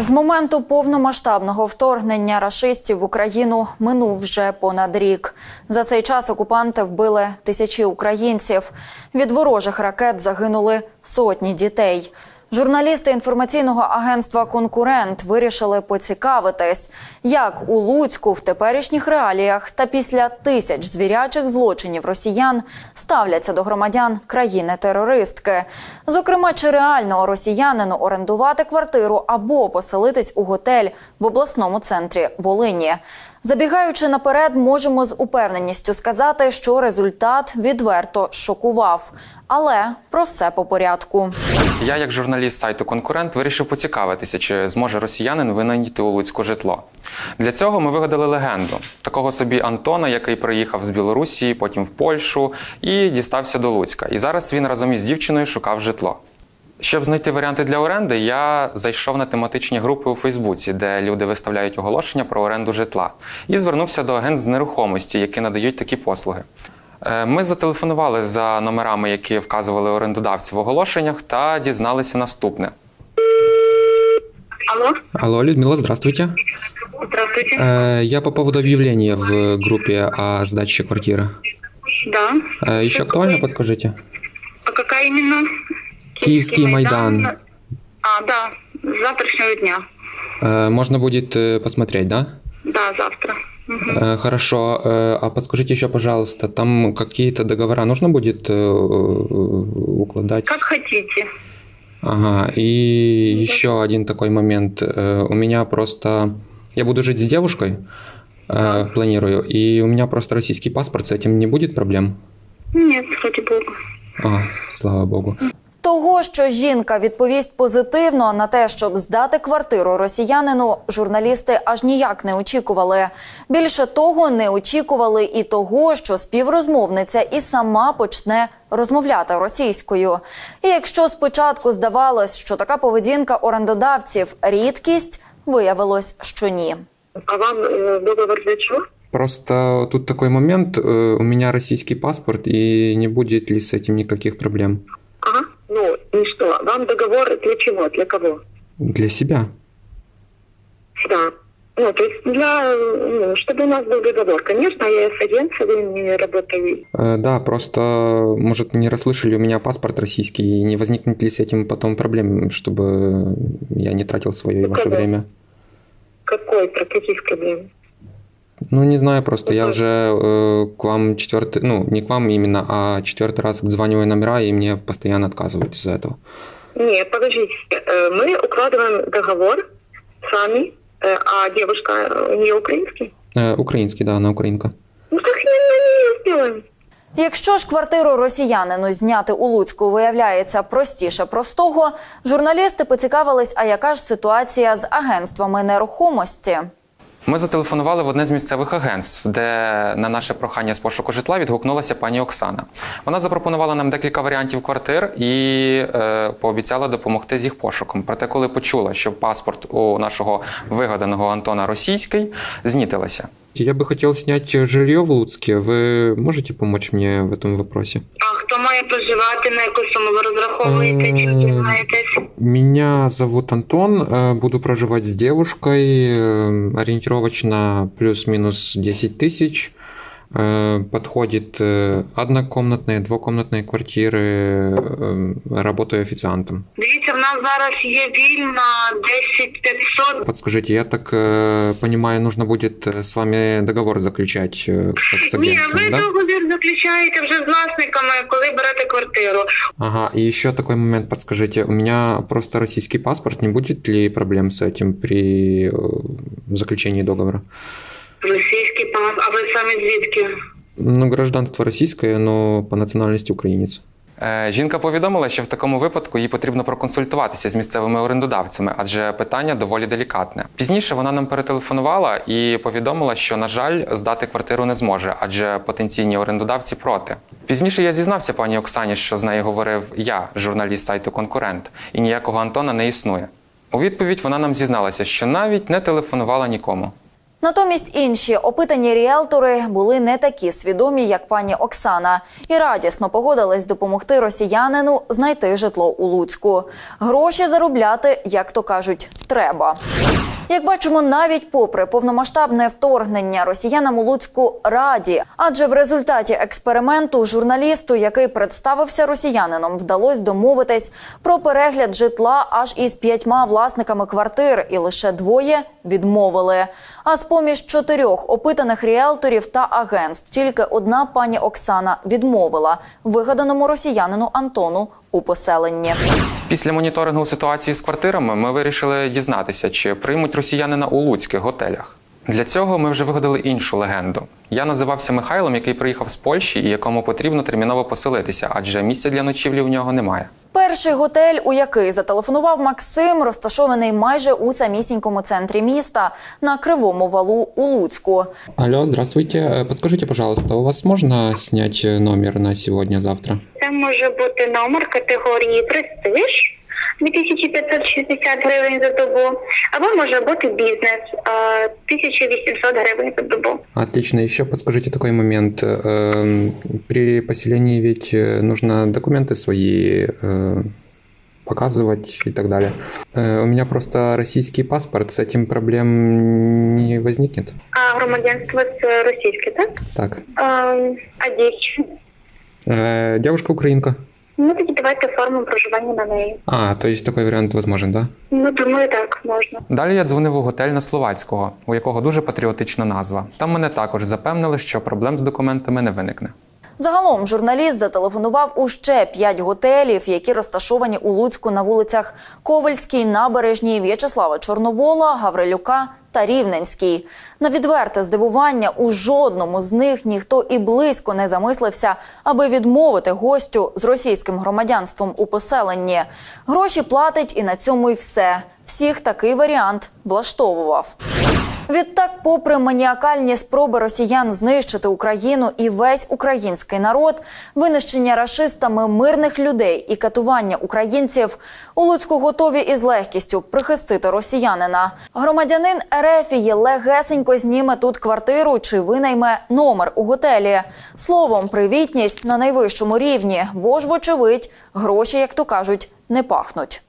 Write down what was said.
З моменту повномасштабного вторгнення рашистів в Україну минув вже понад рік. За цей час окупанти вбили тисячі українців. Від ворожих ракет загинули сотні дітей. Журналісти інформаційного агентства Конкурент вирішили поцікавитись, як у Луцьку в теперішніх реаліях та після тисяч звірячих злочинів росіян ставляться до громадян країни-терористки. Зокрема, чи реально росіянину орендувати квартиру або поселитись у готель в обласному центрі Волині. Забігаючи наперед, можемо з упевненістю сказати, що результат відверто шокував. Але про все по порядку. Я, як журналіст сайту Конкурент, вирішив поцікавитися, чи зможе росіянин винайти у Луцьку житло. Для цього ми вигадали легенду такого собі Антона, який приїхав з Білорусі, потім в Польщу і дістався до Луцька. І зараз він разом із дівчиною шукав житло. Щоб знайти варіанти для оренди, я зайшов на тематичні групи у Фейсбуці, де люди виставляють оголошення про оренду житла, і звернувся до агентств з нерухомості, які надають такі послуги. Е, Ми зателефонували за номерами, які вказували орендодавці в оголошеннях, та дізналися наступне. Алло, Алло, Людмила, здравствуйте. здравствуйте. Э, Я по поводу объявления в группе о сдаче квартиры. Да. Э, Еще актуально, подскажите? А какая именно? Киевский Майдан. А, да, с завтрашнего дня. Э, Можно будет э, посмотреть, да? Да, завтра. Э, Хорошо. Э, А подскажите еще, пожалуйста, там какие-то договора нужно будет э, укладать? Как хотите. Ага. И еще один такой момент. У меня просто... Я буду жить с девушкой, э, планирую, и у меня просто российский паспорт, с этим не будет проблем? Нет, ради бога. А, слава богу. Того, що жінка відповість позитивно на те, щоб здати квартиру росіянину, журналісти аж ніяк не очікували. Більше того, не очікували і того, що співрозмовниця і сама почне розмовляти російською. І якщо спочатку здавалось, що така поведінка орендодавців рідкість, виявилось, що ні. А вам э, договор для чего? Просто тут такой момент, э, у меня российский паспорт, и не будет ли с этим никаких проблем Вам договор для чего? Для кого? для себя? Да. Ну, то есть для, ну, чтобы у нас был договор. Конечно, я с агентством работаю. Э, Да, просто, может, не расслышали, у меня паспорт российский, и не возникнет ли с этим потом проблем, чтобы я не тратил свое и ваше время? Какой, про каких проблем? Ну, не знаю, просто я Какой? уже э, к вам четвертый, ну, не к вам именно, а четвертый раз обзваниваю номера, и мне постоянно отказывают из-за этого. Нет, подождите. Э, Мы укладываем договор сами, э, а девушка э, не украинский? Э, Украинский, да, она украинка. Ну так мы на нее сделаем. Якщо ж квартиру росіянину зняти у Луцьку виявляється простіше простого, журналісти поцікавились, а яка ж ситуація з агентствами нерухомості. Ми зателефонували в одне з місцевих агентств, де на наше прохання з пошуку житла відгукнулася пані Оксана. Вона запропонувала нам декілька варіантів квартир і е, пообіцяла допомогти з їх пошуком. Проте, коли почула, що паспорт у нашого вигаданого Антона російський, знітилася. Я бы хотел снять жилье в Луцке. Вы можете помочь мне в этом вопросе? А хто має проживати, на яку суму ви розраховуєте, чим Ем, займаєтесь? Меня зовут Антон, э, буду проживать с девушкой, э, ориентировочно плюс-минус 10 тысяч. Э, Подходит э, однокомнатные, двухкомнатные квартиры, э, работаю официантом. Дивіться, в нас зараз є вільна 10 500. Подскажите, я так э, понимаю, нужно будет э, с вами договор заключать э, как с Ні, агентством, ви да? договір заключаєте вже з власниками, коли берете квартиру. Ага, и еще такой момент, подскажите, у меня просто российский паспорт, не будет ли проблем с этим при э, заключении договора? Російський пас, а ви самі звідки? Ну, гражданство российское, но по национальности украинец. Е, Жінка повідомила, що в такому випадку їй потрібно проконсультуватися з місцевими орендодавцями, адже питання доволі делікатне. Пізніше вона нам перетелефонувала і повідомила, що, на жаль, здати квартиру не зможе, адже потенційні орендодавці проти. Пізніше я зізнався пані Оксані, що з нею говорив я, журналіст сайту Конкурент, і ніякого Антона не існує. У відповідь вона нам зізналася, що навіть не телефонувала нікому. Натомість інші опитані ріелтори були не такі свідомі, як пані Оксана, і радісно погодились допомогти росіянину знайти житло у Луцьку. Гроші заробляти, як то кажуть, треба. Як бачимо, навіть попри повномасштабне вторгнення росіянам у Луцьку раді, адже в результаті експерименту журналісту, який представився росіянином, вдалося домовитись про перегляд житла аж із п'ятьма власниками квартир, і лише двоє відмовили. А з поміж чотирьох опитаних ріелторів та агентств тільки одна пані Оксана відмовила вигаданому росіянину Антону у поселенні. Після моніторингу ситуації з квартирами ми вирішили дізнатися, чи приймуть росіянина у луцьких готелях. Для цього ми вже вигадали іншу легенду. Я називався Михайлом, який приїхав з Польщі і якому потрібно терміново поселитися, адже місця для ночівлі у нього немає. Перший готель, у який зателефонував Максим, розташований майже у самісінькому центрі міста на кривому валу у Луцьку. Алло, здравствуйте. Э, Подскажите, пожалуйста, у вас можно снять э, номер на сегодня-завтра? Це може бути номер категорії престиж 2560 гривень за добу, або може бути бізнес е, 1800 гривень за добу. Отлично. Еще подскажите такой момент. Эм, При поселении ведь э, нужно документы свои э, показывать и так далее. Э, У меня просто российский паспорт, с этим проблем не возникнет? А громадянство це російське, так? Так. Е, а дівчина? Э, Девушка украинка. Ну тоді давайте форму проживання на неї. А, то есть такой вариант возможен, да? Ну думаю, так можна. Далі я дзвонив у готель на Словацького, у якого дуже патріотична назва. Там мене також запевнили, що проблем з документами не виникне. Загалом журналіст зателефонував у ще п'ять готелів, які розташовані у Луцьку на вулицях Ковальській, Набережній, В'ячеслава Чорновола, Гаврилюка та Рівненській. На відверте здивування у жодному з них ніхто і близько не замислився, аби відмовити гостю з російським громадянством у поселенні. Гроші платить і на цьому й все. Всіх такий варіант влаштовував. Відтак, попри маніакальні спроби росіян знищити Україну і весь український народ, винищення рашистами мирних людей і катування українців у Луцьку готові із легкістю прихистити росіянина. Громадянин Ерефії легесенько зніме тут квартиру чи винайме номер у готелі. Словом, привітність на найвищому рівні, бо ж, вочевидь, гроші, як то кажуть, не пахнуть.